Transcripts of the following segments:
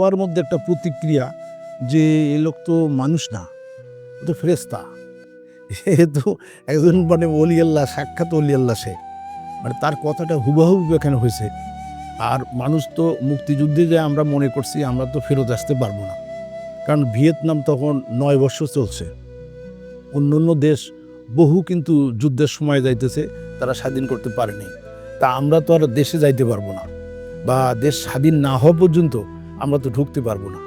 সবার মধ্যে একটা প্রতিক্রিয়া যে এ লোক তো মানুষ না, ও তো ফেরেস্তা এ তো একজন মানে অলি আল্লাহ সাক্ষাৎ অলি আল্লাহ সে। মানে তার কথাটা হুবাহু এখানে হয়েছে? আর মানুষ তো মুক্তিযুদ্ধে যে আমরা মনে করছি, আমরা তো ফেরত আসতে পারব না। কারণ ভিয়েতনাম তখন নয় বছর চলছে। অন্য অন্য দেশ বহু কিন্তু যুদ্ধের সময় যাইতেছে, তারা স্বাধীন করতে পারেনি। তা আমরা তো আর দেশে যাইতে পারব না। বা দেশ স্বাধীন না হওয়া পর্যন্ত আমরা তো ঢুকতে পারব না।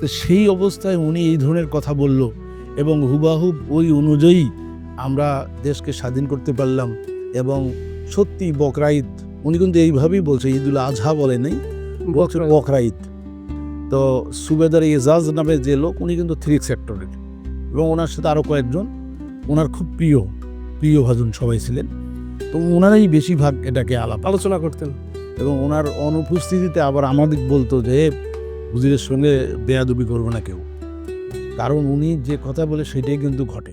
তো সেই অবস্থায় উনি এই ধরনের কথা বলল এবং হুবাহুব ওই অনুযায়ী আমরা দেশকে স্বাধীন করতে পারলাম এবং সত্যি বকরা ঈদ উনি কিন্তু এইভাবেই বলছে ঈদুল আজহা বলে নাই বলছে বকরা ঈদ তো সুবেদার এজাজ নামে যে লোক উনি কিন্তু থ্রি সেক্টরের এবং ওনার সাথে আরও কয়েকজন ওনার খুব প্রিয় প্রিয় ভাজন সবাই ছিলেন। তো ওনারাই বেশিরভাগ এটাকে আলাপ আলোচনা করতেন। এবং ওনার অনুপস্থিতিতে আবার আমাদের বলতো যে হুজুরের সঙ্গে বেয়াদবি করবে না কেউ। কারণ উনি যে কথা বলে সেটাই কিন্তু ঘটে।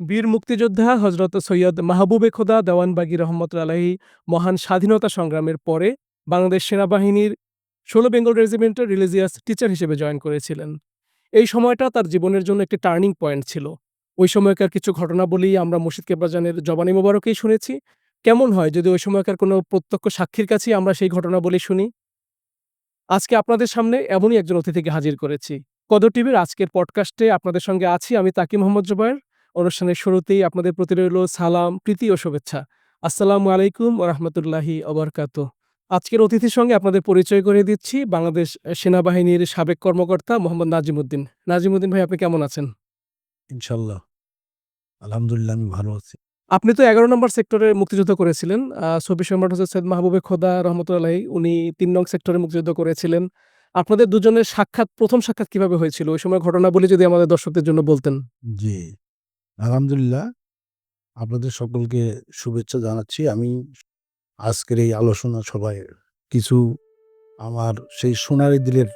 বীর মুক্তিযোদ্ধা হজরত সৈয়দ মাহবুবে খোদা দেওয়ানবাগি রহমত আলাহি মহান স্বাধীনতা সংগ্রামের পরে বাংলাদেশ সেনাবাহিনীর ষোলো বেঙ্গল রেজিমেন্টের রিলিজিয়াস টিচার হিসেবে জয়েন করেছিলেন। এই সময়টা তার জীবনের জন্য একটি টার্নিং পয়েন্ট ছিল। ওই সময়কার কিছু ঘটনা বলেই আমরা মুর্শিদ কেবরাজানের জবানি মোবারকেই শুনেছি। কেমন হয় যদি ওই সময়কার কোনো প্রত্যক্ষ সাক্ষীর কাছেই আমরা সেই ঘটনা বলে শুনি? আজকে আপনাদের সামনে এমনই একজন অতিথিকে হাজির করেছি। কদর টিভির আজকের পডকাস্টে আপনাদের সঙ্গে আছি আমি তাকি মোহাম্মদ জুবায়ের। অনুষ্ঠানের শুরুতেই আপনাদের প্রতি রইল সালাম, প্রীতি ও শুভেচ্ছা। আসসালামু আলাইকুম ও রহমতুল্লাহি অবরকাত আজকের অতিথির সঙ্গে আপনাদের পরিচয় করে দিচ্ছি বাংলাদেশ সেনাবাহিনীর সাবেক কর্মকর্তা মোহাম্মদ নাজিমুদ্দিন। নাজিমুদ্দিন ভাই আপনি কেমন আছেন? ইনশাল্লাহ। আলহামদুলিল্লাহ আমি ভালো আছি। আপনি তো এগারো নম্বর সেক্টরে মুক্তিযুদ্ধ করেছিলেন। ছবিশ সম্রাট হোসেন সৈয়দ মাহবুবে খোদা রহমতুল্লাহি উনি তিন নং সেক্টরে মুক্তিযুদ্ধ করেছিলেন। আপনাদের দুজনের সাক্ষাৎ প্রথম সাক্ষাৎ কীভাবে হয়েছিল? ওই সময় ঘটনা বলে যদি আমাদের দর্শকদের জন্য বলতেন। জি। আলহামদুলিল্লাহ আপনাদের সকলকে শুভেচ্ছা জানাচ্ছি। আমি আজকের এই আলোচনা সভায় কিছু আমার সেই সোনালি দিনের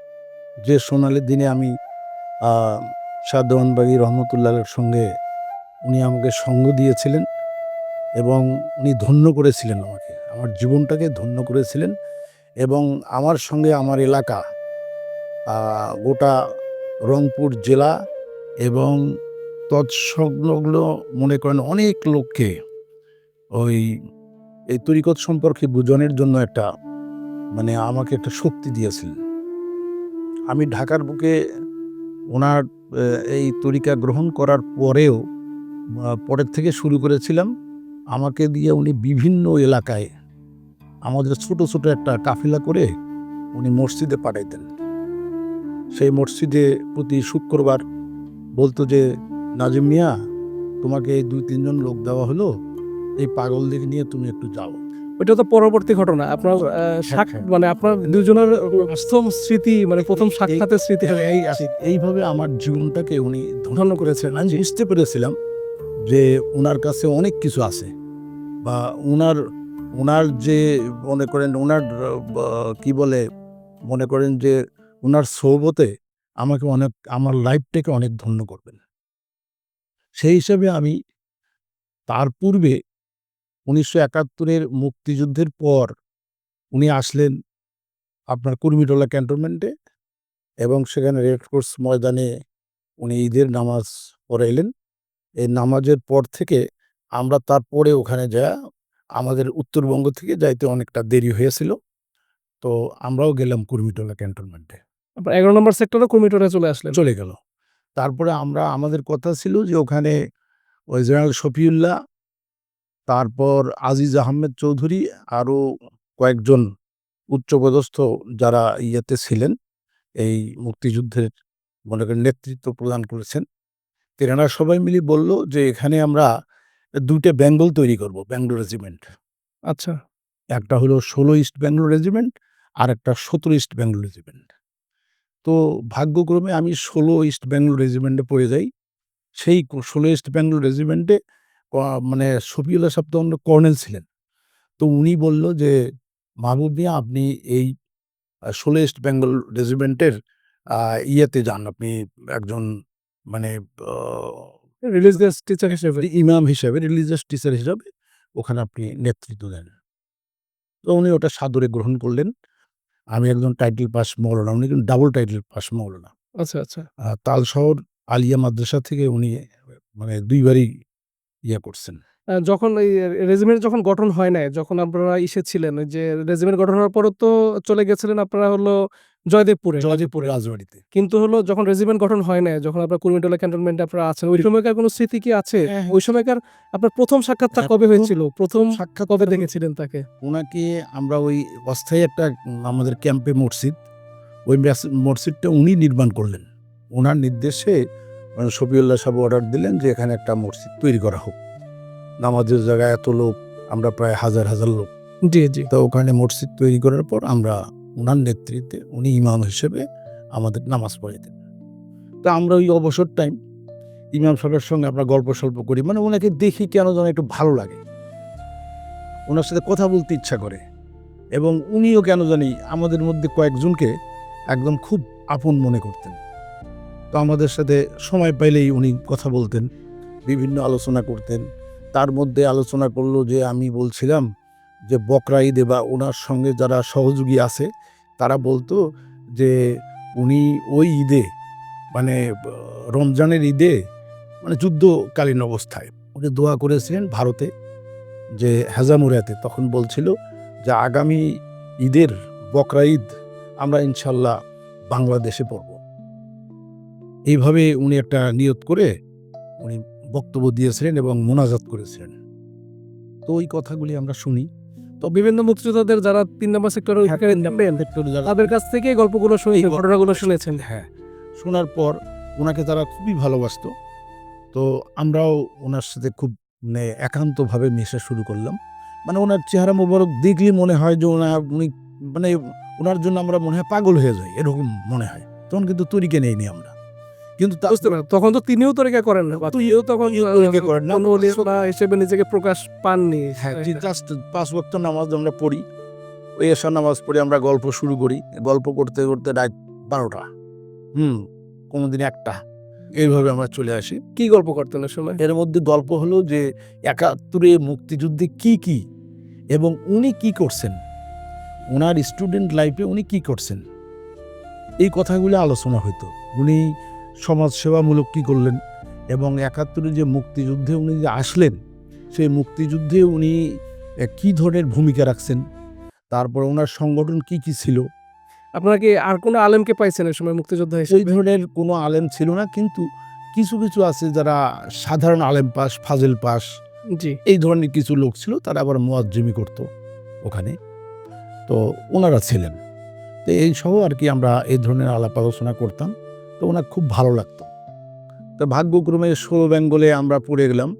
যে সোনালি দিনে আমি সাদওয়ানবাগি রহমতুল্লাহের সঙ্গে উনি আমাকে সঙ্গ দিয়েছিলেন এবং উনি ধন্য করেছিলেন আমাকে। আমার জীবনটাকে ধন্য করেছিলেন এবং আমার সঙ্গে আমার এলাকা গোটা রংপুর জেলা এবং তৎসংলগ্ন মনে করেন অনেক লোককে ওই এই তরিকত সম্পর্কে বোঝানোর জন্য একটা মানে আমাকে একটা শক্তি দিয়েছিলেন আমি ঢাকার বুকে ওনার এই তরিকা গ্রহণ করার পরেও পরের থেকে শুরু করেছিলাম। আমাকে দিয়ে উনি বিভিন্ন এলাকায় আমাদের ছোট ছোট একটা কাফিলা করে উনি মসজিদে পাঠাইতেন। সেই মসজিদে প্রতি শুক্রবার বলতো যে, নাজিম মিয়া, তোমাকে এই দুই, তিনজন লোক দেওয়া হলো। এই পাগলদের নিয়ে তুমি একটু যাও। ওইটা তো পরবর্তী ঘটনা। আপনার আহ, হ্যাঁ। মানে আপনার দুজনের বাস্তব স্মৃতি মানে প্রথম সাক্ষাতের স্মৃতি এই এইভাবে আমার জীবনটাকে উনি ধন্য করেছেন। আমি বুঝতে পেরেছিলাম যে ওনার কাছে অনেক কিছু আছে। বা ওনার ওনার যে মনে করেন ওনার কি বলে মনে করেন যে ওনার সৌবতে আমাকে অনেক আমার লাইফটাকে অনেক ধন্য করবেন। সেই হিসাবে আমি তার পূর্বে উনিশশো একাত্তরের মুক্তিযুদ্ধের পর উনি আসলেন আপনার কুর্মিটোলা ক্যান্টনমেন্টে এবং সেখানে রেড ক্রস ময়দানে উনি ঈদের নামাজ পড়াইলেন এই নামাজের পর থেকে আমরা তারপরে ওখানে যা আমাদের উত্তরবঙ্গ থেকে যাইতে অনেকটা দেরি হয়েছিল। তো আমরাও গেলাম কুর্মিটোলা ক্যান্টনমেন্টে। এগারো নম্বর সেক্টরে কুমিটোরে চলে আসলেন। চলে গেল। তারপরে আমরা আমাদের কথা ছিল যে ওখানে ওই জেনারেল শফিউল্লাহ তারপর আজিজ আহমেদ চৌধুরী আরও কয়েকজন উচ্চপদস্থ যারা ইয়েতে ছিলেন এই মুক্তিযুদ্ধের মনে করেন নেতৃত্ব প্রদান করেছেন তেনারা সবাই মিলে বলল যে এখানে আমরা দুইটা বেঙ্গল তৈরি করব বেঙ্গল রেজিমেন্ট। আচ্ছা। একটা হলো ষোলো ইস্ট বেঙ্গল রেজিমেন্ট আর একটা সতেরো ইস্ট বেঙ্গল রেজিমেন্ট। তো ভাগ্যক্রমে আমি ষোলো ইস্ট বেঙ্গল রেজিমেন্টে পড়ে যাই সেই ষোলো ইস্ট বেঙ্গল রেজিমেন্টে মানে শফিউল্লাহ সাহেব তখন কর্নেল ছিলেন। তো উনি বলল যে মাহবুব মিয়া আপনি এই ষোলো ইস্ট বেঙ্গল রেজিমেন্টের ইয়েতে যান। আপনি একজন মানে রিলিজিয়াস টিচার হিসেবে। ইমাম হিসেবে রিলিজিয়াস টিচার হিসাবে ওখানে আপনি নেতৃত্ব দেন। তো উনি ওটা সাদরে গ্রহণ করলেন। আমি একজন টাইটেল পাস মৌলানা উনি কিন্তু ডাবল টাইটেল পাস মৌলানা। আচ্ছা আচ্ছা। আহ, তাল শহর আলিয়া মাদ্রাসা থেকে উনি মানে দুইবারই ইয়ে করছেন? যখন এই রেজিমেন্ট যখন গঠন হয় নাই যখন আপনারা এসেছিলেন যে রেজিমেন্ট গঠন হওয়ার পরও তো চলে গেছিলেন আপনারা হলো জয়দেবপুরে জয়দেবপুর রাজবাড়িতে। কিন্তু হলো যখন রেজিমেন্ট গঠন হয় নাই যখন আপনার কুর্মিটোলা ক্যান্টনমেন্টে আপনারা আছেন ওই সময়কার কোনো স্মৃতি কি আছে? হ্যাঁ, হ্যাঁ। ওই সময়কার আপনার প্রথম সাক্ষাৎটা হ্যাঁ, কবে হয়েছিল? প্রথম সাক্ষাৎ কবে দেখেছিলেন তাকে? ওনাকে আমরা ওই অস্থায়ী একটা আমাদের ক্যাম্পে মসজিদ ওই মসজিদটা উনি নির্মাণ করলেন। ওনার নির্দেশে শফিউল্লাহ সাহেব অর্ডার দিলেন যে এখানে একটা মসজিদ তৈরি করা হোক। নামাজের জায়গায় এত লোক আমরা প্রায় হাজার হাজার লোক। জি জি। তো ওখানে মসজিদ তৈরি করার পর আমরা ওনার নেতৃত্বে উনি ইমাম হিসেবে আমাদের নামাজ পড়ে দেন তা আমরা ওই অবসর টাইম ইমাম সাহেবের সঙ্গে আমরা গল্প সল্প করি মানে ওনাকে দেখি কেন যেন একটু ভালো লাগে। ওনার সাথে কথা বলতে ইচ্ছা করে। এবং উনিও কেন জানি আমাদের মধ্যে কয়েকজনকে একদম খুব আপন মনে করতেন। তো আমাদের সাথে সময় পাইলেই উনি কথা বলতেন, বিভিন্ন আলোচনা করতেন। তার মধ্যে আলোচনা করল যে, আমি বলছিলাম যে, বকরা ঈদে বা ওনার সঙ্গে যারা সহযোগী আছে, তারা বলতো যে, উনি ওই ঈদে মানে রমজানের ঈদে মানে যুদ্ধকালীন অবস্থায় উনি দোয়া করেছিলেন ভারতে যে, হেজামুরাতে। তখন বলছিল যে, আগামী ঈদের বকরা ঈদ আমরা ইনশাল্লাহ বাংলাদেশে পড়ব। এইভাবে উনি একটা নিয়ত করে উনি বক্তব্য দিয়েছিলেন এবং মোনাজাত করেছিলেন। তো ওই কথাগুলি আমরা শুনি। তো বিভিন্ন মুক্তিযোদ্ধাদের যারা তিন নম্বর সেক্টরে যারা- তাদের কাছ থেকে গল্পগুলো এই ঘটনাগুলো শুনেছেন। হ্যাঁ শোনার পর ওনাকে তারা খুবই ভালোবাসতো। তো আমরাও ওনার সাথে খুব মানে একান্তভাবে মেশা শুরু করলাম। মানে ওনার চেহারা মোবারক দেখলে মনে হয় যে ওনার উনি মানে ওনার জন্য আমরা মনে হয় পাগল হয়ে যাই এরকম মনে হয়। তখন কিন্তু তরিকে নেইনি আমরা। কিন্তু তা- বুঝতে পারেন তখন তো তিনিও তরিকা করেন না বা তিনিও তখন করেন না। হিসেবে নিজেকে প্রকাশ পাননি। হ্যাঁ জাস্ট পাঁচ ওয়াক্ত নামাজ আমরা পড়ি। ওই এসা নামাজ পড়ে আমরা গল্প শুরু করি। গল্প করতে করতে রাত বারোটা। হুম কোনোদিন একটা। এইভাবে আমরা চলে আসি। কি গল্প করতেন সময়? এর মধ্যে গল্প হলো যে একাত্তরে মুক্তিযুদ্ধে কি কি এবং উনি কি করছেন? ওনার স্টুডেন্ট লাইফে উনি কি করছেন? এই কথাগুলো আলোচনা হতো উনি সমাজসেবামূলক কী করলেন এবং একাত্তরে যে মুক্তিযুদ্ধে উনি যে আসলেন সেই মুক্তিযুদ্ধে উনি কি ধরনের ভূমিকা রাখছেন? তারপর ওনার সংগঠন কি কি ছিল? আপনারা কি আর কোনো আলেমকে পাইছেন এই সময় মুক্তিযোদ্ধা ওই ধরনের কোনো আলেম ছিল না কিন্তু কিছু কিছু আছে যারা সাধারণ আলেম পাস ফাজেল পাস জি। এই ধরনের কিছু লোক ছিল তারা আবার মোয়াজ্জিমি করতো ওখানে। তো ওনারা ছিলেন। তো এই সহ আর কি আমরা এই ধরনের আলাপ আলোচনা করতাম। তো ওনার খুব ভালো লাগতো। তো ভাগ্যক্রমে ষোলো বেঙ্গলে আমরা পড়ে গেলাম।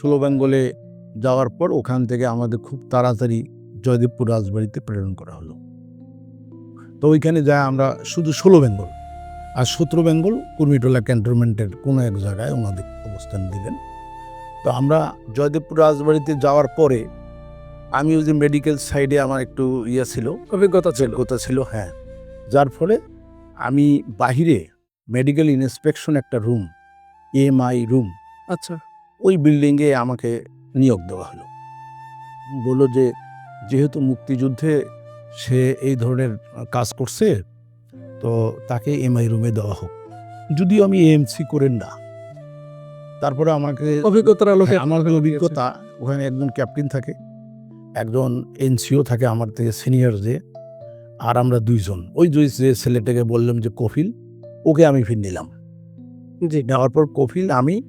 ষোলো বেঙ্গলে যাওয়ার পর ওখান থেকে আমাদের খুব তাড়াতাড়ি জয়দেবপুর রাজবাড়িতে প্রেরণ করা হলো। তো ওইখানে যা আমরা শুধু ষোলো বেঙ্গল আর সতেরো বেঙ্গল কুর্মিটোলা ক্যান্টনমেন্টের কোনো এক জায়গায় ওনাদের অবস্থান দিলেন। তো আমরা জয়দেবপুর রাজবাড়িতে যাওয়ার পরে আমি ওই যে মেডিকেল সাইডে আমার একটু ইয়ে ছিল অভিজ্ঞতা ছিল। যোগ্যতা ছিল হ্যাঁ। যার ফলে আমি বাহিরে মেডিকেল ইন্সপেকশন একটা রুম এমআই রুম। আচ্ছা। ওই বিল্ডিংয়ে আমাকে নিয়োগ দেওয়া হলো। বলল যে যেহেতু মুক্তিযুদ্ধে সে এই ধরনের কাজ করছে তো তাকে এমআই রুমে দেওয়া হোক। যদিও আমি এএমসি করেন না। তারপরে আমাকে অভিজ্ঞতার আলোকে হ্যাঁ, আমার অভিজ্ঞতা ওখানে একজন ক্যাপ্টেন থাকে একজন এনসিও থাকে আমার থেকে সিনিয়র যে আর আমরা দুইজন। ওই দুই যে ছেলেটাকে বললাম যে কফিল। ওকে আমি ফির নিলাম। জি। নেওয়ার পর কফিল আমি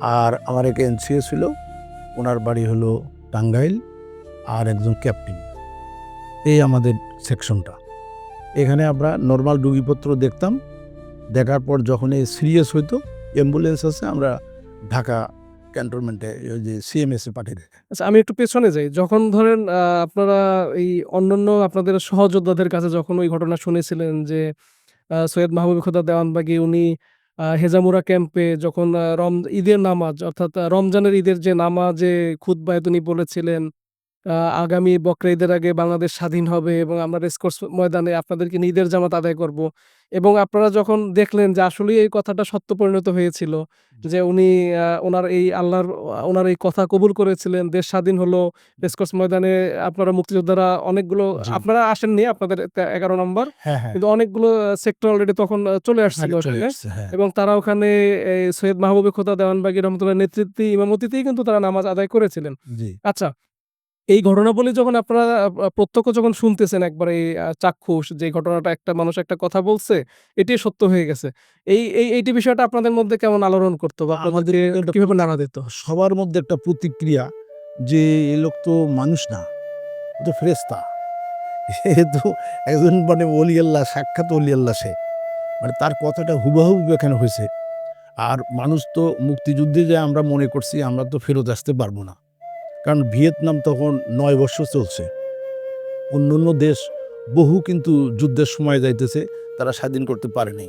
আর আমার এক এনসিও ছিল ওনার বাড়ি হলো টাঙ্গাইল আর একজন ক্যাপ্টেন। এই আমাদের সেকশনটা। এখানে আমরা নর্মাল রুগীপত্র দেখতাম। দেখার পর যখন এই সিরিয়াস হইতো অ্যাম্বুলেন্স আছে আমরা ঢাকা ক্যান্টনমেন্টে ওই যে সিএমএসে পাঠিয়ে দেয় আচ্ছা আমি একটু পেছনে যাই। যখন ধরেন আপনারা এই অন্যান্য আপনাদের সহযোদ্ধাদের কাছে যখন ওই ঘটনা শুনেছিলেন যে সৈয়দ মাহবুব খোদা দেওয়ানবাগি উনি হেজামুরা ক্যাম্পে যখন রম, ঈদের নামাজ, অর্থাৎ রমজানের ঈদের যে নামাজে খুদ্বায় উনি বলেছিলেন আগামী বকরা ঈদের আগে বাংলাদেশ স্বাধীন হবে এবং আমরা রেসকোর্স ময়দানে আপনাদেরকে নিয়ে ঈদের জামাত আদায় করব। এবং আপনারা যখন দেখলেন যে আসলেই এই কথাটা সত্য পরিণত হয়েছিল যে উনি ওনার এই আল্লাহর ওনার এই কথা কবুল করেছিলেন দেশ স্বাধীন হলো রেসকোর্স ময়দানে আপনারা মুক্তিযোদ্ধারা অনেকগুলো জি। আপনারা আসেননি আপনাদের তে- এগারো নম্বর হ্যাঁ হ্যাঁ। কিন্তু অনেকগুলো সেক্টর অলরেডি তখন চলে আসছিল চলে ওখানে। এসছে, হ্যাঁ। এবং তারা ওখানে এই সৈয়দ মাহবুবে খোদা দেওয়ানবাগী রহমতুল্লাহ নেতৃত্বে ইমামতিতেই কিন্তু তারা নামাজ আদায় করেছিলেন। জি। আচ্ছা এই ঘটনাবলী যখন আপনারা প্রত্যক্ষ যখন শুনতেছেন একবার এই চাক্ষুষ যে ঘটনাটা একটা মানুষ একটা কথা বলছে এটি সত্য হয়ে গেছে। এই এই এইটি বিষয়টা আপনাদের মধ্যে কেমন আলোড়ন করতো বা আমাদের একটা কীভাবে নাড়া দিত? সবার মধ্যে একটা প্রতিক্রিয়া যে এ লোক তো মানুষ না ও তো ফেরেস্তা এ তো একজন মানে অলি আল্লাহ সাক্ষাৎ অলি আল্লাহ সে। মানে তার কথাটা হুবাহুব এখানে হয়েছে? আর মানুষ তো মুক্তিযুদ্ধে যে আমরা মনে করছি আমরা তো ফেরত আসতে পারব না। কারণ ভিয়েতনাম তখন নয় বছর চলছে। অন্য অন্য দেশ বহু কিন্তু যুদ্ধের সময় যাইতেছে তারা স্বাধীন করতে পারেনি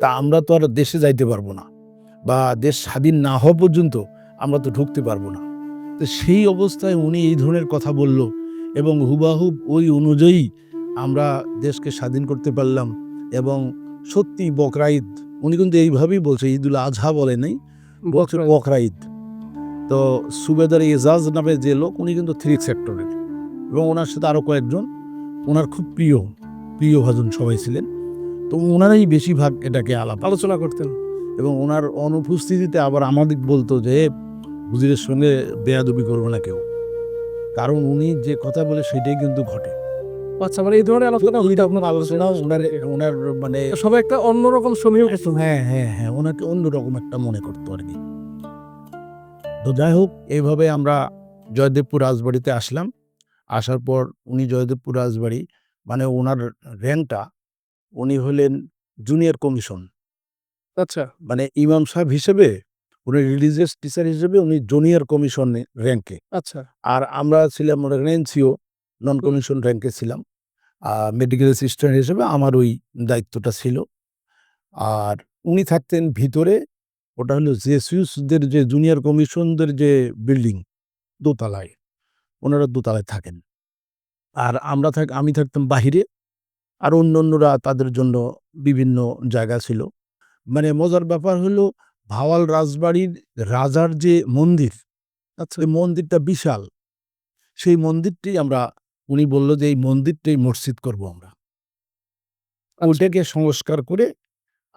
তা আমরা তো আর দেশে যাইতে পারব না বা দেশ স্বাধীন না হওয়া পর্যন্ত আমরা তো ঢুকতে পারব না। তো সেই অবস্থায় উনি এই ধরনের কথা বলল এবং হুবাহুব ওই অনুযায়ী আমরা দেশকে স্বাধীন করতে পারলাম এবং সত্যি বকরা ঈদ উনি কিন্তু এইভাবেই বলছে ঈদুল আজহা বলে নাই বলছে বকরা ঈদ তো সুবেদার এজাজ নামে যে লোক উনি কিন্তু থ্রি সেক্টরের এবং ওনার সাথে আরও কয়েকজন ওনার খুব প্রিয় প্রিয় ভাজন সবাই ছিলেন। তো ওনারাই বেশিরভাগ এটাকে আলাপ। আলোচনা করতেন। এবং ওনার অনুপস্থিতিতে আবার আমাদের বলতো যে হুজুরের সঙ্গে বেয়াদবি করবে না কেউ। কারণ উনি যে কথা বলে সেটাই কিন্তু ঘটে। আচ্ছা মানে এই ধরনের আলোচনা হইতো আপনার আলোচনা ওনার ওনার মানে সবাই একটা অন্যরকম সমীহ। হ্যাঁ হ্যাঁ হ্যাঁ ওনাকে অন্যরকম একটা মনে করতো আর কি। তো যাই হোক এইভাবে আমরা জয়দেবপুর রাজবাড়িতে আসলাম। আসার পর উনি জয়দেবপুর রাজবাড়ি মানে ওনার র্যাঙ্কটা উনি হলেন জুনিয়র কমিশন আচ্ছা। মানে ইমাম সাহেব হিসেবে উনি রিলিজিয়াস টিচার হিসেবে উনি জুনিয়র কমিশন র্যাঙ্কে আচ্ছা। আর আমরা ছিলাম এনসিও নন কমিশন র্যাঙ্কে ছিলাম। আর মেডিকেল অ্যাসিস্ট্যান্ট হিসেবে আমার ওই দায়িত্বটা ছিল। আর উনি থাকতেন ভিতরে ওটা হলো জেসিউসদের যে জুনিয়র কমিশনদের যে বিল্ডিং দোতলায় ওনারা দোতলায় থাকেন। আর আমরা থাক আমি থাকতাম বাহিরে আর অন্য অন্যরা তাদের জন্য বিভিন্ন জায়গা ছিল। মানে মজার ব্যাপার হলো ভাওয়াল রাজবাড়ির রাজার যে মন্দির আচ্ছা ওই মন্দিরটা বিশাল। সেই মন্দিরটি আমরা উনি বলল যে এই মন্দিরটাই মসজিদ করব আমরা। ওইটাকে সংস্কার করে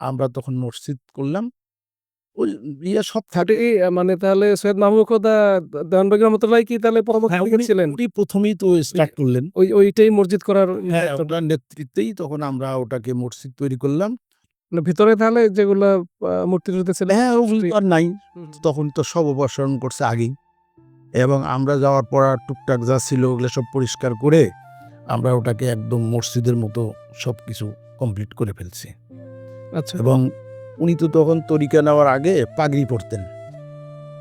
আমরা তখন মসজিদ করলাম। ওই ইয়ে সব থাকে। মানে তাহলে সৈয়দ মাহবুব খোদা দেওয়ানবাগী রহমতুল্লাহ কি তাহলে পরবর্তী হ্যাঁ, ছিলেন উনি প্রথমেই তো স্টার্ট করলেন। ওই ওইটাই মসজিদ করার হ্যাঁ ওনার নেতৃত্বেই তখন আমরা ওটাকে মসজিদ তৈরি করলাম। মানে ভিতরে তাহলে যেগুলো মূর্তি টুর্তি ছিল হ্যাঁ ওগুলো আর নাই। তখন তো সব অপসারণ করছে আগেই। এবং আমরা যাওয়ার পর টুকটাক যা ছিল ওগুলো সব পরিষ্কার করে আমরা ওটাকে একদম মসজিদের মতো সব কিছু কমপ্লিট করে ফেলছি। আচ্ছা। এবং উনি তো তখন তরিকা নেওয়ার আগে পাগড়ি পরতেন।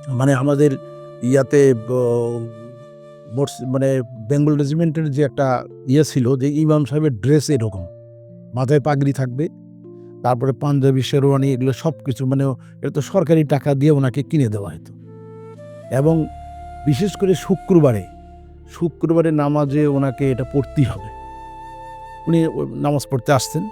মানে আমাদের ইয়াতে মানে বেঙ্গল রেজিমেন্টের যে একটা ইয়ে ছিল, যে ইমাম সাহেবের ড্রেস এরকম। মাথায় পাগড়ি থাকবে, তারপরে পাঞ্জাবি, শেরওয়ানি এগুলো সব কিছু মানে এটা তো সরকারি টাকা দিয়ে ওনাকে কিনে দেওয়া হতো। এবং বিশেষ করে শুক্রবারে শুক্রবারে নামাজে ওনাকে এটা পড়তেই হবে। উনি নামাজ পড়তে আসতেন।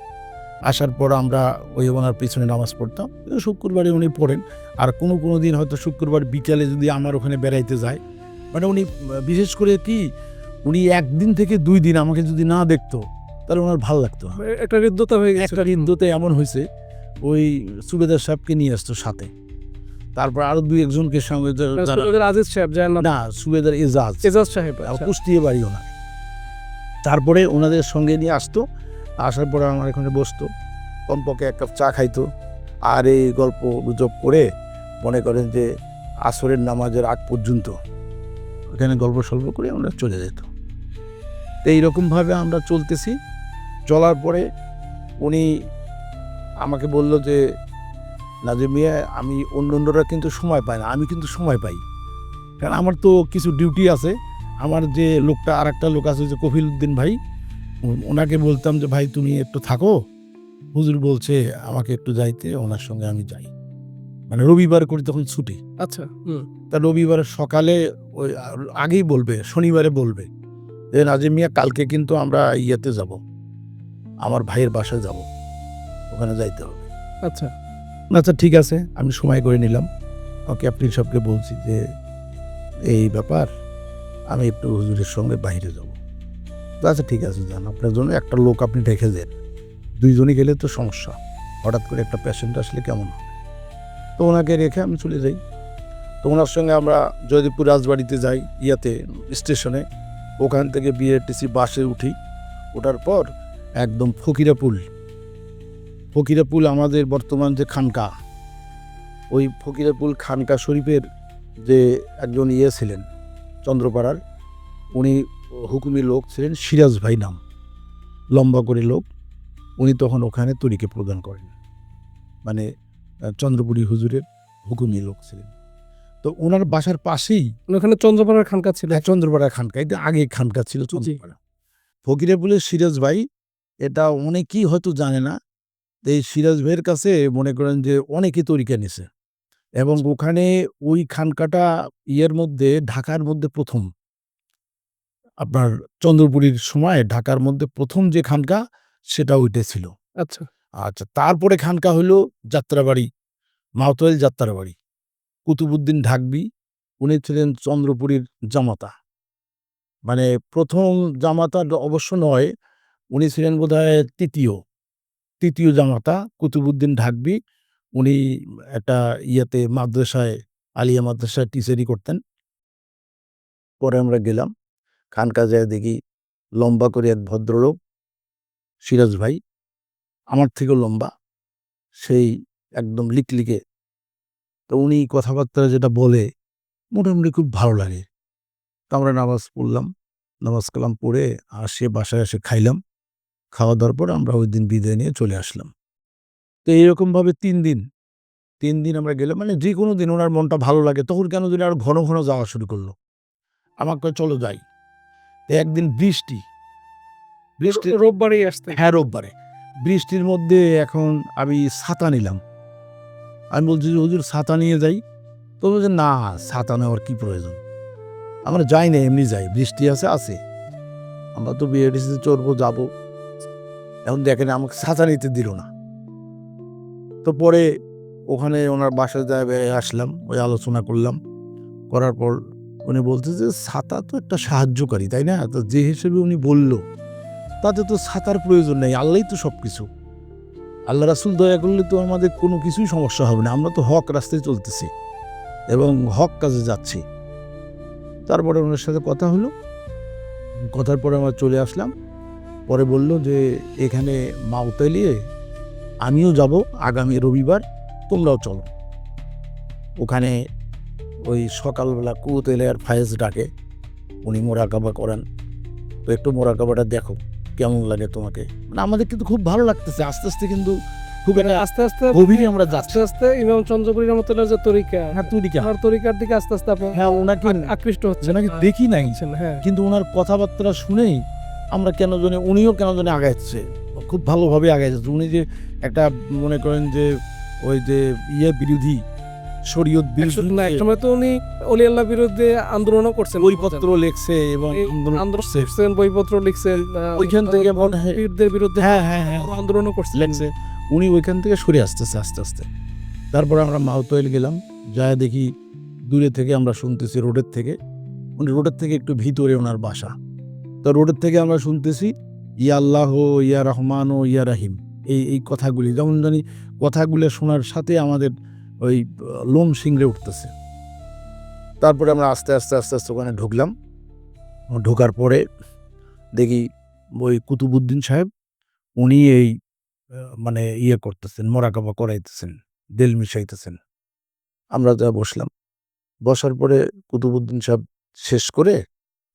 আসার পর আমরা ওই ওনার পিছনে নামাজ পড়তাম। শুক্রবারে উনি পড়েন। আর কোনো কোনো দিন হয়তো শুক্রবার বিকালে যদি আমার ওখানে বেড়াইতে যায় মানে উনি বিশেষ করে কি উনি একদিন থেকে দুই দিন আমাকে যদি না দেখতো তাহলে ওনার ভালো লাগতো একটা হৃদ্যতা হয়ে গেছে। একটা হিন্দুতে এমন হয়েছে ওই সুবেদার সাহেবকে নিয়ে আসতো সাথে। তারপর আরও দুই একজনকে সঙ্গে সুবেদার আজিজ সাহেব না সুবেদার এজাজ। এজাজ সাহেব আচ্ছা। কুষ্টিয়ে বাড়ি ওনার। তারপরে ওনাদের সঙ্গে নিয়ে আসতো। আসার পরে আমার এখানে বসতো, কমপক্ষে এক কাপ চা খাইতো। আর এই গল্প গুজব করে মনে করেন যে আসরের নামাজের আগ পর্যন্ত ওখানে গল্প সল্প করে আমরা চলে যেত তো এইরকমভাবে আমরা চলতেছি। চলার পরে উনি আমাকে বলল যে, নাজিম মিয়া, আমি অন্য অন্যরা কিন্তু সময় পায় না, আমি কিন্তু সময় পাই। কারণ আমার তো কিছু ডিউটি আছে। আমার যে লোকটা আর একটা লোক আছে যে কফিল উদ্দিন ভাই ওনাকে বলতাম যে ভাই তুমি একটু থাকো। হুজুর বলছে আমাকে একটু যাইতে ওনার সঙ্গে আমি যাই। মানে রবিবার করে তখন ছুটি। আচ্ছা তা রবিবার সকালে ওই আগেই বলবে শনিবারে বলবে যে নাজিম মিয়া কালকে কিন্তু আমরা ইয়েতে যাব। আমার ভাইয়ের বাসায় যাব। ওখানে যাইতে হবে। আচ্ছা। আচ্ছা ঠিক আছে আমি সময় করে নিলাম। ওকে আপনি সবকে বলছি যে এই ব্যাপার আমি একটু হুজুরের সঙ্গে বাইরে যাব। আচ্ছা ঠিক আছে যান আপনার জন্য একটা লোক আপনি রেখে দেন। দুইজনই গেলে তো সমস্যা। হঠাৎ করে একটা পেশেন্ট আসলে কেমন হবে? তো ওনাকে রেখে আমি চলে যাই। তো ওনার সঙ্গে আমরা জয়দেবপুর রাজবাড়িতে যাই, ইয়াতে, স্টেশনে। ওখান থেকে বিএটিসি বাসে উঠি। ওঠার পর একদম ফকিরাপুল। ফকিরাপুল আমাদের বর্তমান যে খানকা, ওই ফকিরাপুল খানকা শরীফের যে একজন ইয়ে ছিলেন, চন্দ্রপাড়ার, উনি হুকুমি লোক ছিলেন সিরাজ ভাই নাম। লম্বা করে লোক। উনি তখন ওখানে তরিকে প্রদান করেন। মানে চন্দ্রপুরী হুজুরের হুকুমি লোক ছিলেন। তো ওনার বাসার পাশেই ওখানে চন্দ্রপাড়ার খানকা ছিল? হ্যাঁ, চন্দ্রপাড়া খানকা। এটা আগে খানকা ছিল চন্দ্রপাড়া। ফকিরাপুলের সিরাজ ভাই এটা অনেকেই হয়তো জানে না এই সিরাজ ভাইয়ের কাছে মনে করেন যে অনেকে তরিকা নিছে। এবং ওখানে ওই খানকাটা ইয়ের মধ্যে ঢাকার মধ্যে প্রথম। আপনার চন্দ্রপুরীর সময় ঢাকার মধ্যে প্রথম যে খানকা সেটা ওইটা ছিল। আচ্ছা। আচ্ছা তারপরে খানকা হইল যাত্রাবাড়ি মাওতোয়াল যাত্রাবাড়ি। কুতুবুদ্দিন ঢাকবি উনি ছিলেন চন্দ্রপুরীর জামাতা। মানে প্রথম জামাতা অবশ্য নয় উনি ছিলেন বোধহয় তৃতীয়। তৃতীয় জামাতা কুতুবুদ্দিন ঢাকবি উনি একটা ইয়েতে মাদ্রাসায় আলিয়া মাদ্রাসায় টিচারি করতেন। পরে আমরা গেলাম। খানকা যায় দেখি লম্বা করে এক ভদ্রলোক, সিরাজ ভাই, আমার থেকেও লম্বা, সেই একদম লিকলিকে। তো উনি কথাবার্তা যেটা বলে, মোটামুটি খুব ভালো লাগে। তো আমরা নামাজ পড়লাম, নামাজ কালাম পড়ে আসে, বাসায় এসে খাইলাম। খাওয়া দাওয়ার পর আমরা ওই দিন বিদায় নিয়ে চলে আসলাম। তো এইরকমভাবে তিন দিন তিন দিন আমরা গেলাম মানে যে কোনো দিন ওনার মনটা ভালো লাগে, তখন কেন যদি আর ঘন ঘন যাওয়া শুরু করল। আমাকে চলো যাই। একদিন বৃষ্টি। বৃষ্টি রোববারই আসতে। হ্যাঁ রোববারে। বৃষ্টির মধ্যে এখন আমি ছাতা নিলাম। আমি বলছি যে হুজুর ছাতা নিয়ে যাই। তো বলছে না ছাতা নেওয়ার কি প্রয়োজন? আমরা যাই না এমনি যাই বৃষ্টি আছে আছে। আমরা তো বিএডিসিতে চড়বো যাব। এখন দেখেন আমাকে ছাতা নিতে দিল না। তো পরে ওখানে ওনার বাসায় যায় আসলাম ওই আলোচনা করলাম। করার পর উনি বলতে যে ছাতা তো একটা সাহায্যকারী, তাই না? তো যে হিসেবে উনি বলল, তাতে তো ছাতার প্রয়োজন নেই, আল্লাহই তো সব কিছু আল্লাহ রাসুল দয়া করলে তো আমাদের কোনো কিছুই সমস্যা হবে না, আমরা তো হক রাস্তায় চলতেছি এবং হক কাজে যাচ্ছি। তারপরে ওনার সাথে কথা হলো, কথার পরে আমরা চলে আসলাম। পরে বলল যে, এখানে মাউতালিয়ে আমিও যাব, আগামী রবিবার তোমরাও চলো। ওখানে ওই সকালবেলা কুতেলে আর ফায়েজ ডাকে। উনি মোরাকাবা করেন। তো একটু মোরাকাবাটা দেখো কেমন লাগে তোমাকে? মানে আমাদের কিন্তু খুব ভালো লাগতেছে আস্তে আস্তে কিন্তু খুব একটা আস্তে আস্তে গভীরে আমরা যাচ্ছি। আস্তে আস্তে ইমাম চন্দ্রপুরী রহমতুল্লাহ যে তরিকা। হ্যাঁ তরিকা তার তরিকার দিকে আস্তে আস্তে আপনি হ্যাঁ ওনাকে আকৃষ্ট হচ্ছে যেনাকে দেখি নাই। হ্যাঁ। কিন্তু ওনার কথাবার্তা শুনেই আমরা কেন জানি উনিও কেন জানি আগাচ্ছে খুব ভালোভাবে আগাইছে। উনি যে একটা মনে করেন যে ওই যে ইয়ে বিরোধী শরীয়ত বিরোধী না একসময় তো উনি অলি আল্লাহ বিরুদ্ধে আন্দোলনও করছেন বইপত্র লেখছে এবং আন্দোলন করছেন বইপত্র লিখছেন ওইখান থেকে মনে বিরুদ্ধে হ্যাঁ হ্যাঁ হ্যাঁ। আন্দোলনও করছেন। লেগছে উনি ওইখান থেকে সরে আসতেছে আস্তে আস্তে। তারপর আমরা মাউতোয়েল গেলাম যায় দেখি দূরে থেকে আমরা শুনতেছি রোডের থেকে। উনি রোডের থেকে একটু ভিতরে ওনার বাসা। তো রোডের থেকে আমরা শুনতেছি ইয়া আল্লাহ ইয়া রহমান ও ইয়া রাহিম। এই এই কথাগুলি যেমন জানি কথাগুলো শোনার সাথে আমাদের ওই লোম শিংড়ে উঠতেছে। তারপরে আমরা আস্তে আস্তে আস্তে আস্তে ওখানে ঢুকলাম। ঢোকার পরে দেখি ওই কুতুবুদ্দিন সাহেব উনি এই মানে ইয়ে করতেছেন মোরাকাবা করাইতেছেন দেল মিশাইতেছেন। আমরা যা বসলাম। বসার পরে কুতুবুদ্দিন সাহেব শেষ করে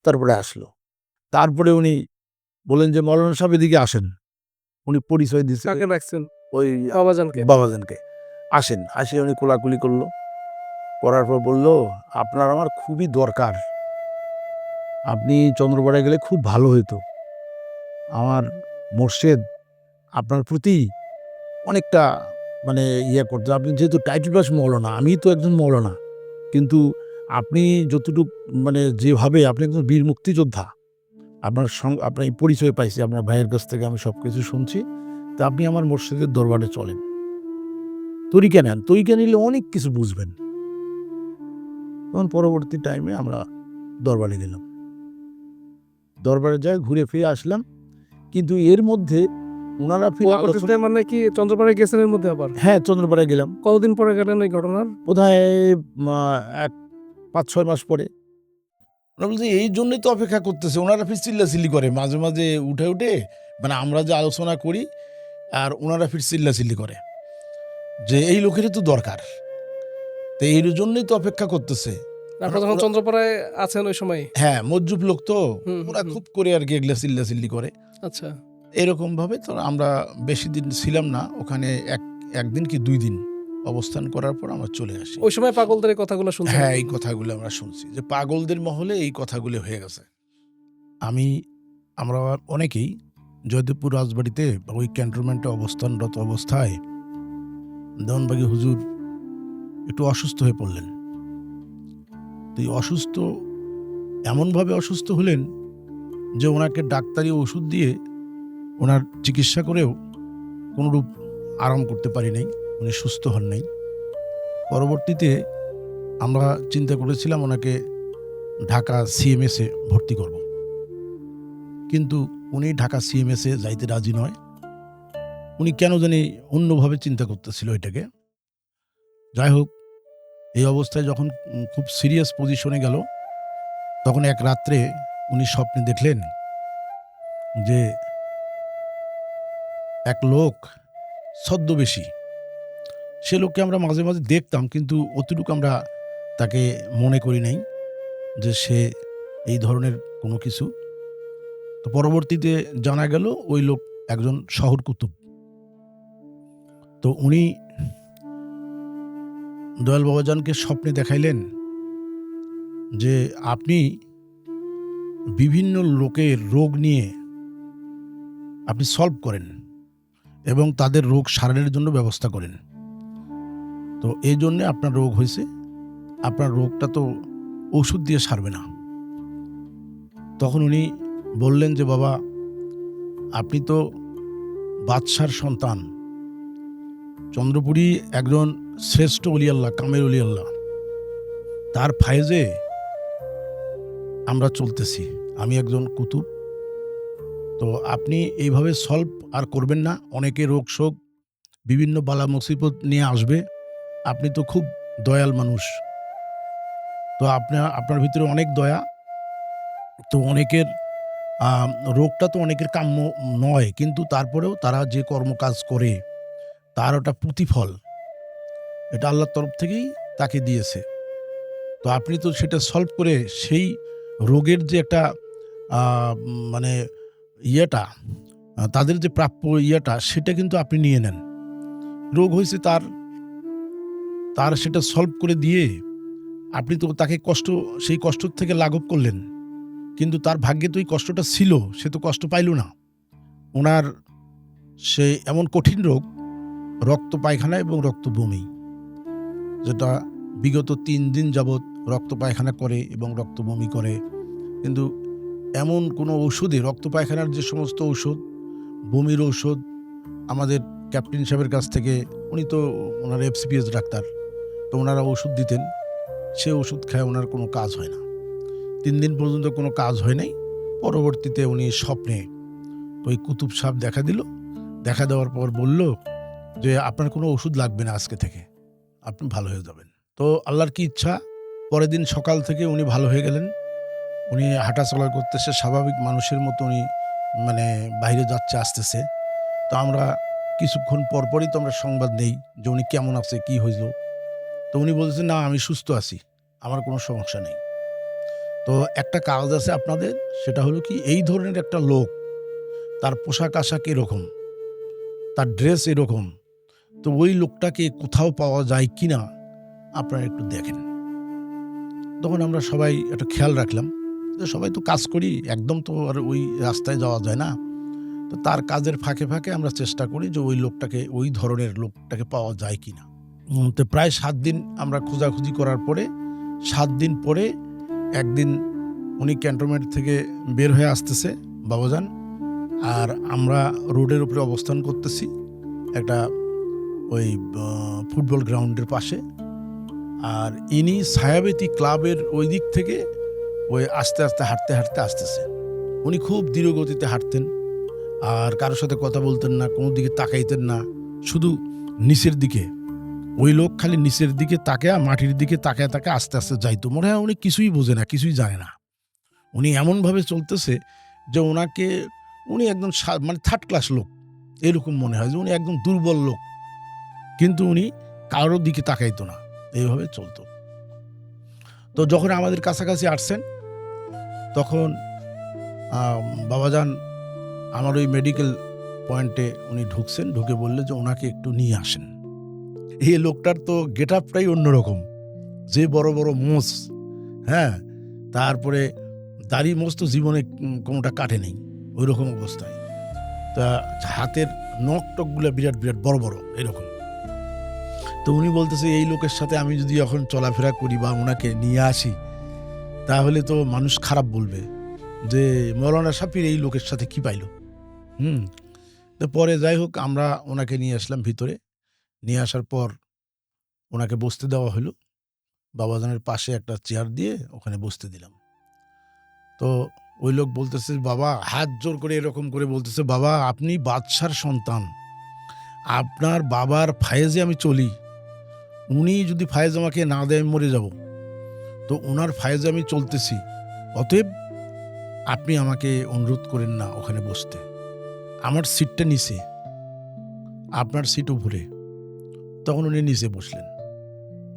তারপরে আসলো। তারপরে উনি বলেন যে মৌলানা সাহেব এদিকে আসেন। উনি পরিচয় দিচ্ছে কাকে রাখছেন ওই বাবাজানকে। বাবাজানকে। আসেন। আসে উনি কোলাকুলি করল। করার পর বলল, আপনার আমার খুবই দরকার। আপনি চন্দ্রপাড়ায় গেলে খুব ভালো হতো আমার মোর্শেদ আপনার প্রতি অনেকটা মানে ইয়ে করতে আপনি যেহেতু টাইটেল পাস মৌলানা আমি তো একজন মৌলানা। কিন্তু আপনি যতটুকু মানে যেভাবে, আপনি একজন বীর মুক্তিযোদ্ধা। আপনার সঙ্গে, আপনার পরিচয় পাইছি, আপনার ভাইয়ের কাছ থেকে আমি সব কিছু শুনছি। তা আপনি আমার মসজিদের দরবারে চলেন। তরিকা নেন তরিকা নিলে অনেক কিছু বুঝবেন। তখন পরবর্তী টাইমে আমরা দরবারে গেলাম। দরবারে যাই ঘুরে ফিরে আসলাম। কিন্তু এর মধ্যে ওনারা ফিরে মানে কি চন্দ্রপাড়ায় গেছেন এর মধ্যে আবার? হ্যাঁ চন্দ্রপাড়ায় গেলাম। কতদিন পরে গেলেন এই ঘটনার? বোধহয় এক পাঁচ ছয় মাস পরে। ওরা বলছে এই জন্যই তো অপেক্ষা করতেছে। ওনারা ফির চিল্লাচিল্লি করে মাঝে মাঝে উঠে উঠে মানে আমরা যে আলোচনা করি আর ওনারা ফির চিল্লাচিল্লি করে। যে এই লোকেরই তো দরকার। তো এই জন্যই তো অপেক্ষা করতেছে। আপনারা যখন চন্দ্রপাড়ায় আছেন ওই সময়? হ্যাঁ মজ্জুব লোক তো ওরা খুব করে আর কি এগুলা চিল্লাচিল্লি করে। আচ্ছা। এরকম ভাবে তো আমরা বেশি দিন ছিলাম না ওখানে এক একদিন কি দুই দিন অবস্থান করার পর আমরা চলে আসি। ওই সময় পাগলদের এই কথাগুলো শুনতে হ্যাঁ এই কথাগুলো আমরা শুনছি যে পাগলদের মহলে এই কথাগুলো হয়ে গেছে। আমি আমরা অনেকেই জয়দেবপুর রাজবাড়িতে ওই ক্যান্টনমেন্টে অবস্থানরত অবস্থায় দেওয়ানবাগী হুজুর একটু অসুস্থ হয়ে পড়লেন। তো এই অসুস্থ এমনভাবে অসুস্থ হলেন যে ওনাকে ডাক্তারি ওষুধ দিয়ে ওনার চিকিৎসা করেও কোনোরূপ আরাম করতে পারি নাই, উনি সুস্থ হন নাই। পরবর্তীতে আমরা চিন্তা করেছিলাম ওনাকে ঢাকা সিএমএসে ভর্তি করব। কিন্তু উনি ঢাকা সিএমএসে যাইতে রাজি নয়। উনি কেন জানি অন্যভাবে চিন্তা করতেছিল এটাকে। যাই হোক, এই অবস্থায় যখন খুব সিরিয়াস পজিশনে গেল, তখন এক রাত্রে উনি স্বপ্নে দেখলেন যে এক লোক ছদ্মবেশী। সে লোককে আমরা মাঝে মাঝে দেখতাম, কিন্তু অতটুকু আমরা তাকে মনে করি নাই যে সে এই ধরনের কোনো কিছু। তো পরবর্তীতে জানা গেল ওই লোক একজন শহর কুতুব তো উনি দয়াল বাবাজানকে স্বপ্নে দেখাইলেন যে আপনি বিভিন্ন লোকের রোগ নিয়ে আপনি সলভ করেন এবং তাদের রোগ সারানোর জন্য ব্যবস্থা করেন। তো এই জন্যে আপনার রোগ হয়েছে। আপনার রোগটা তো ওষুধ দিয়ে সারবে না। তখন উনি বললেন যে, বাবা, আপনি তো বাদশার সন্তান। চন্দ্রপুরী একজন শ্রেষ্ঠ অলিয়াল্লাহ কামের অলিয়াল্লাহ তার ফায়েজে আমরা চলতেছি। আমি একজন কুতুব। তো আপনি এইভাবে সলভ আর করবেন না। অনেকে রোগ শোক, বিভিন্ন বালা মুসিবত নিয়ে আসবে। আপনি তো খুব দয়াল মানুষ। তো আপনার আপনার ভিতরে অনেক দয়া। তো অনেকের রোগটা তো অনেকের কাম্য নয়। কিন্তু তারপরেও তারা যে কর্মকাজ করে তার ওটা প্রতিফল। এটা আল্লাহর তরফ থেকেই তাকে দিয়েছে। তো আপনি তো সেটা সলভ করে সেই রোগের যে একটা মানে ইয়েটা, তাদের যে প্রাপ্য ইয়েটা, সেটা কিন্তু আপনি নিয়ে নেন। রোগ হয়েছে তার তার সেটা সলভ করে দিয়ে আপনি তো তাকে কষ্ট, সেই কষ্ট থেকে লাঘব করলেন। কিন্তু তার ভাগ্যে তো এই কষ্টটা ছিল, সে তো কষ্ট পাইল না। ওনার সে এমন কঠিন রোগ রক্ত পায়খানা এবং রক্ত বমি, যেটা বিগত তিন দিন যাবৎ রক্ত পায়খানা করে এবং রক্ত বমি করে। কিন্তু এমন কোনো ঔষধে, রক্ত পায়খানার যে সমস্ত ঔষধ, বমির ঔষধ আমাদের ক্যাপ্টেন সাহেবের কাছ থেকে, উনি তো ওনার এফসিপিএস ডাক্তার, তো ওনারা ওষুধ দিতেন, সে ওষুধ খায় ওনার কোনো কাজ হয় না। তিন দিন পর্যন্ত কোনো কাজ হয় নাই, পরবর্তীতে উনি স্বপ্নে ওই কুতুব সাহেব দেখা দিল, দেখা দেওয়ার পর বলল যে আপনার কোনো ওষুধ লাগবে না আজকে থেকে, আপনি ভালো হয়ে যাবেন। তো আল্লাহর কি ইচ্ছা? পরের দিন সকাল থেকে উনি ভালো হয়ে গেলেন। উনি হাঁটা চলা করতেছে, স্বাভাবিক মানুষের মতো উনি মানে বাইরে যাচ্ছে, আসতেছে। তো আমরা কিছুক্ষণ পরপরই তো আমরা সংবাদ নেই যে উনি কেমন আছে, কি হইল। তো উনি বলছেন না, আমি সুস্থ আছি, আমার কোনো সমস্যা নেই। তো একটা কাজ আছে আপনাদের, সেটা হলো কি, এই ধরনের একটা লোক, তার পোশাক আশাক এরকম, তার ড্রেস এরকম তো ওই লোকটাকে কোথাও পাওয়া যায় কি না আপনারা একটু দেখেন। তখন আমরা সবাই একটা খেয়াল রাখলাম যে সবাই তো কাজ করি, একদম তো আর ওই রাস্তায় যাওয়া যায় না। তো তার কাজের ফাঁকে ফাঁকে আমরা চেষ্টা করি যে ওই লোকটাকে, ওই ধরনের লোকটাকে পাওয়া যায় কি না তো প্রায় সাত দিন আমরা খোঁজাখুঁজি করার পরে, সাত দিন পরে একদিন উনি ক্যান্টনমেন্ট থেকে বের হয়ে আসতেছে বাবাজান। আর আমরা রোডের উপরে অবস্থান করতেছি। একটা ওই ফুটবল গ্রাউন্ডের পাশে। আর ইনি ছায়াবেতি ক্লাবের ওই দিক থেকে ওই আস্তে আস্তে হাঁটতে হাঁটতে আসতেছে। উনি খুব ধীর গতিতে হাঁটতেন। আর কারোর সাথে কথা বলতেন না, কোনো দিকে তাকাইতেন না। শুধু নিচের দিকে। ওই লোক খালি নিচের দিকে তাকায়, মাটির দিকে তাকায় তাকে আস্তে আস্তে যাইতো। মনে হয় উনি কিছুই বোঝে না, কিছুই জানে না। উনি এমনভাবে চলতেছে যে ওনাকে উনি একদম মানে থার্ড ক্লাস লোক। এরকম মনে হয় যে উনি একদম দুর্বল লোক। কিন্তু উনি কারোর দিকে তাকাইতো না। এইভাবে চলতো। তো যখন আমাদের কাছাকাছি আসছেন তখন আহ, বাবাজান আমার ওই মেডিকেল পয়েন্টে উনি ঢুকছেন ঢুকে বললে যে ওনাকে একটু নিয়ে আসেন। এই লোকটার তো গেট আপটাই অন্যরকম। যে বড় বড় মোষ হ্যাঁ তারপরে দাড়ি মোষ তো জীবনে কোনোটা কাটে নেই ওই রকম অবস্থায়। তা হাতের নখ টকগুলো বিরাট বিরাট বড় বড় এরকম। তো উনি বলতেছে, এই লোকের সাথে আমি যদি এখন চলাফেরা করি বা ওনাকে নিয়ে আসি, তাহলে তো মানুষ খারাপ বলবে যে, মৌলানা সাপির এই লোকের সাথে কি পাইলো? হুম। তো পরে যাই হোক, আমরা ওনাকে নিয়ে আসলাম ভিতরে। নিয়ে আসার পর ওনাকে বসতে দেওয়া হলো। বাবাজানের পাশে একটা চেয়ার দিয়ে ওখানে বসতে দিলাম। তো ওই লোক বলতেছে, বাবা, হাত জোর করে এরকম করে বলতেছে, বাবা, আপনি বাদশার সন্তান। আপনার বাবার ফায়েজে আমি চলি। উনি যদি ফায়েজ আমাকে না দেয়, আমি মরে যাব। তো ওনার ফায়েজে আমি চলতেছি। অতএব আপনি আমাকে অনুরোধ করেন না ওখানে বসতে। আমার সিটটা নিচে। আপনার সিট উপরে তখন উনি নিচে বসলেন।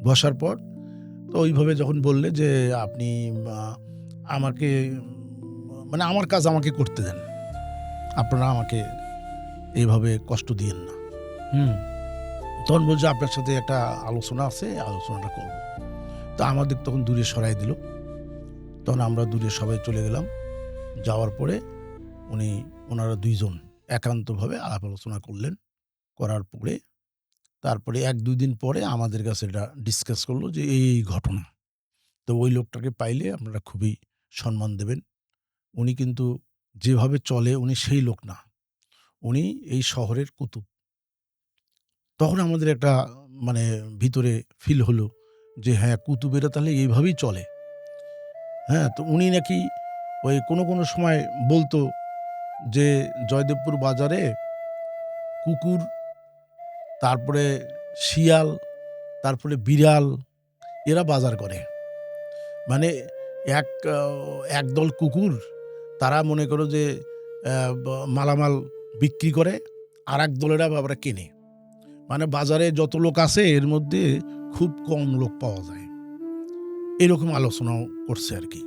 বসার পর তো ওইভাবে যখন বললে যে আপনি আমাকে মানে আমার কাজ আমাকে করতে দেন। আপনারা আমাকে এইভাবে কষ্ট দিয়েন না। হুম। তখন বলছে, আপনার সাথে একটা আলোচনা আছে, আলোচনাটা করব। তো আমাদের তখন দূরে সরাই দিল। তখন আমরা দূরে সবাই চলে গেলাম। যাওয়ার পরে উনি, ওনারা দুইজন একান্তভাবে আলাপ আলোচনা করলেন। করার পরে, তারপরে এক দুই দিন পরে আমাদের কাছে এটা ডিসকাস করল যে, এই ঘটনা। তো ওই লোকটাকে পাইলে আপনারা খুবই সম্মান দেবেন। উনি কিন্তু যেভাবে চলে, উনি সেই লোক না। উনি এই শহরের কুতুব। তখন আমাদের একটা মানে ভিতরে ফিল হলো যে হ্যাঁ কুতুবেরা তাহলে এইভাবেই চলে। হ্যাঁ তো উনি নাকি ওই কোনো কোনো সময় বলতো যে, জয়দেবপুর বাজারে কুকুর, তারপরে শিয়াল, তারপরে বিড়াল, এরা বাজার করে। মানে এক, একদল কুকুর, তারা মনে করো যে মালামাল বিক্রি করে আর এক দলেরা আবার কেনে। মানে বাজারে যত লোক আছে, এর মধ্যে খুব কম লোক পাওয়া যায়। এরকম আলোচনাও করছে আর কি।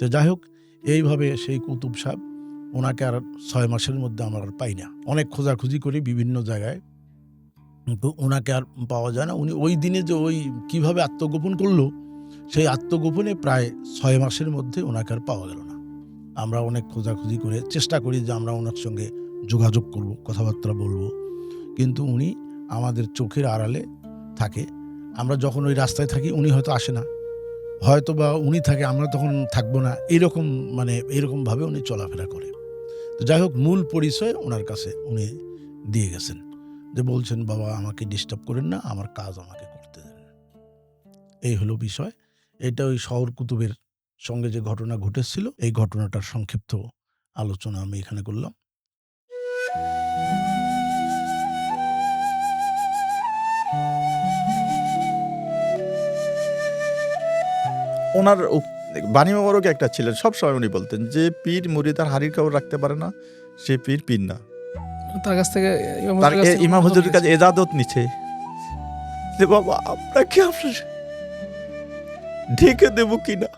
তো যাই হোক, এইভাবে সেই কুতুব সাহেব, ওনাকে আর ছয় মাসের মধ্যে আমরা আর পাই না। অনেক খোঁজাখুঁজি করি বিভিন্ন জায়গায়। কিন্তু ওনাকে আর পাওয়া যায় না। উনি ওই দিনে যে ওই কীভাবে আত্মগোপন করল, সেই আত্মগোপনে প্রায় ছয় মাসের মধ্যে ওনাকে আর পাওয়া গেল না। আমরা অনেক খোঁজাখুঁজি করে চেষ্টা করি যে আমরা ওনার সঙ্গে যোগাযোগ করব, কথাবার্তা বলব। কিন্তু উনি আমাদের চোখের আড়ালে থাকে। আমরা যখন ওই রাস্তায় থাকি, উনি হয়তো আসে না। হয়তো বা উনি থাকে, আমরা তখন থাকব না। এরকম মানে এরকমভাবে উনি চলাফেরা করে। তো যাই হোক, মূল পরিচয় ওনার কাছে উনি দিয়ে গেছেন। যে বলছেন, বাবা, আমাকে ডিস্টার্ব করেন না, আমার কাজ আমাকে করতে দেন। এই হলো বিষয়। এটা ওই শহর কুতুবের সঙ্গে যে ঘটনা ঘটেছিল, এই ঘটনাটার সংক্ষিপ্ত আলোচনা আমি এখানে করলাম। ওনার বাণী মোবারক একটা ছিলেন। সব সময় উনি বলতেন যে পীর মুড়ি তার হাড়ির কাপড় রাখতে পারে না সে পীর পীর না। তার কাছ থেকে ইমাম তার হুজুরের কাছ। এজাদত নিচ্ছে যে বাবা আপনাকে আপনার ঢেকে দেবো কিনা?